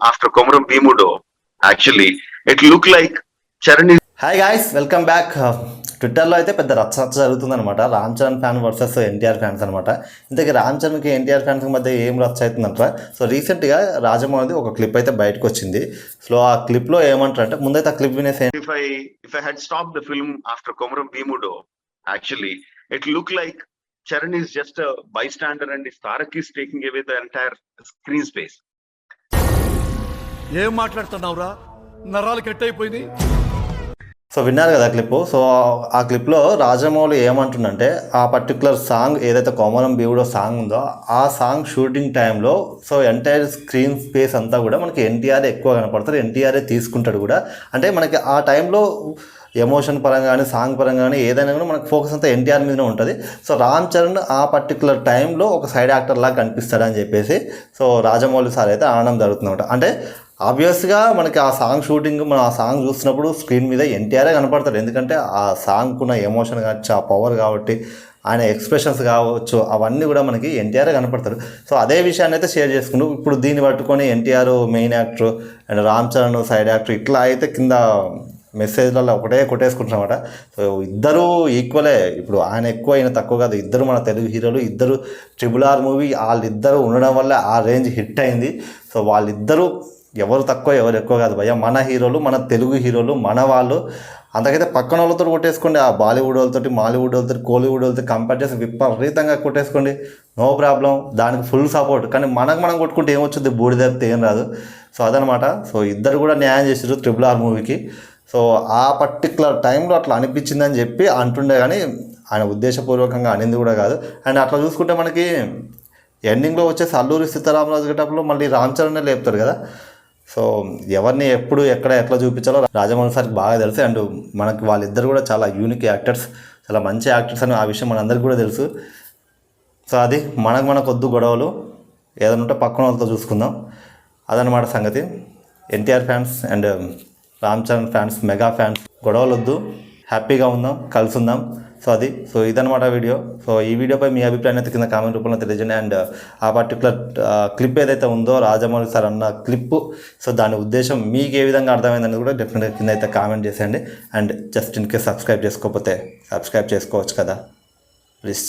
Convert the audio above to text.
After Komaram Bheemudo. Actually it look like Charan hi guys welcome back ట్విట్టర్లో అయితే పెద్ద రచ్చ రచ్చ జరుగుతుందనమాట Ram Charan fan versus NTR fans అనమాట ఇంతకీ రామ్ చరణ్కి ఎన్టీఆర్ ఫ్యాన్స్ మధ్య ఏం రచ్చ అవుతుందంట? సో రీసెంట్గా రాజమౌళి ఒక క్లిప్ అయితే బయటకు వచ్చింది. సో ఆ క్లిప్లో ఏమంటారంటే ముందైతే ఆ క్లిప్ వినేసి if I had stop the film after Komaram Bheemudo actually it look like Charan is just bystander and staking away the entire screen space ఏం మాట్లాడుతున్నావురా? నరాలు కట్ అయిపోయింది సో విన్నారు కదా క్లిప్ సో ఆ క్లిప్లో రాజమౌళి ఏమంటుండంటే ఆ పర్టికులర్ సాంగ్ ఏదైతే కోమలం బీవుడో సాంగ్ ఉందో ఆ సాంగ్ షూటింగ్ టైంలో సో ఎంటైర్ స్క్రీన్ స్పేస్ అంతా కూడా మనకి ఎన్టీఆర్ ఎక్కువ కనపడతారు. ఎన్టీఆర్ఏ తీసుకుంటాడు కూడా. అంటే మనకి ఆ టైంలో ఎమోషన్ పరంగా కానీ సాంగ్ పరంగా కానీ ఏదైనా కూడా మనకు ఫోకస్ అంతా ఎన్టీఆర్ మీదనే ఉంటుంది. సో రామ్ చరణ్ ఆ పర్టికులర్ టైంలో ఒక సైడ్ యాక్టర్ లాగా కనిపిస్తాడని చెప్పేసి సో రాజమౌళి సార్ అయితే ఆనందం జరుగుతుంది అంటే ఆబ్వియస్గా మనకి ఆ సాంగ్ షూటింగ్ మనం ఆ సాంగ్ చూసినప్పుడు స్క్రీన్ మీద ఎన్టీఆరే కనపడతాడు. ఎందుకంటే ఆ సాంగ్కున్న ఎమోషన్ కావచ్చు ఆ పవర్ కాబట్టి ఆయన ఎక్స్ప్రెషన్స్ కావచ్చు అవన్నీ కూడా మనకి ఎన్టీఆర్ కనపడతారు సో అదే విషయాన్ని అయితే షేర్ చేసుకుంటూ ఇప్పుడు దీన్ని పట్టుకొని NTR main actor and Ram Charan side actor ఇట్లా అయితే కింద మెసేజ్లలో ఒకటే కొట్టేసుకుంటున్నమాట. సో ఇద్దరు ఈక్వలే. ఇప్పుడు ఆయన ఎక్కువ ఆయన తక్కువ కాదు. ఇద్దరు మన తెలుగు హీరోలు ఇద్దరు ట్రిపుల్ ఆర్ మూవీ వాళ్ళిద్దరూ ఉండడం వల్ల ఆ రేంజ్ హిట్ అయింది. సో వాళ్ళిద్దరూ ఎవరు తక్కువ ఎవరు ఎక్కువ కాదు భయ్య. మన హీరోలు మన తెలుగు హీరోలు మన వాళ్ళు. అంతకైతే పక్కన వాళ్ళతో కొట్టేసుకోండి. ఆ బాలీవుడ్ వాళ్ళతోటి మాలీవుడ్ వాళ్ళతో కోలీవుడ్ వాళ్ళతో కంపేర్ చేసి విపరీతంగా కొట్టేసుకోండి. No problem. దానికి ఫుల్ సపోర్ట్ కానీ మనకు మనం కొట్టుకుంటే ఏమొచ్చుద్ది? బూడి ఏం రాదు. సో అదనమాట. సో ఇద్దరు కూడా న్యాయం చేసారు ట్రిపుల్ ఆర్ మూవీకి. సో ఆ పర్టికులర్ టైంలో అట్లా అనిపించిందని చెప్పి అంటుండే కానీ ఆయన ఉద్దేశపూర్వకంగా అనింది కూడా కాదు. అండ్ అట్లా చూసుకుంటే మనకి ఎండింగ్లో వచ్చేసి అల్లూరి సీతారామరాజు గేటప్పుడు మళ్ళీ రామ్ చరణ్ లేపుతారు కదా. సో ఎవరిని ఎప్పుడు ఎక్కడ ఎట్లా చూపించాలో రాజమౌళి సార్కి బాగా తెలుసు. అండ్ మనకి వాళ్ళిద్దరు కూడా చాలా యూనిక్ యాక్టర్స్ చాలా మంచి యాక్టర్స్ అని ఆ విషయం మనందరికీ కూడా తెలుసు. సో అది మనకు మనకు వద్దు గొడవలు. ఏదైనా ఉంటే పక్కన వాళ్ళతో చూసుకుందాం. అదనమాట సంగతి. NTR fans and Ram Charan fans mega fans గొడవలు వద్దు హ్యాపీగా ఉందాం కలిసి ఉందాం సో అది సో ఇదనమాట వీడియో. సో ఈ వీడియోపై మీ అభిప్రాయం అయితే కింద కామెంట్ రూపంలో తెలియజేయండి. అండ్ ఆ పర్టికులర్ క్లిప్ ఏదైతే ఉందో రాజమౌళి సార్ అన్న క్లిప్ సో దాని ఉద్దేశం మీకు ఏ విధంగా అర్థమైందని కూడా డెఫినెట్గా కింద అయితే కామెంట్ చేసేయండి. And just in case subscribe చేసుకోకపోతే సబ్స్క్రైబ్ చేసుకోవచ్చు కదా. ప్లీజ్.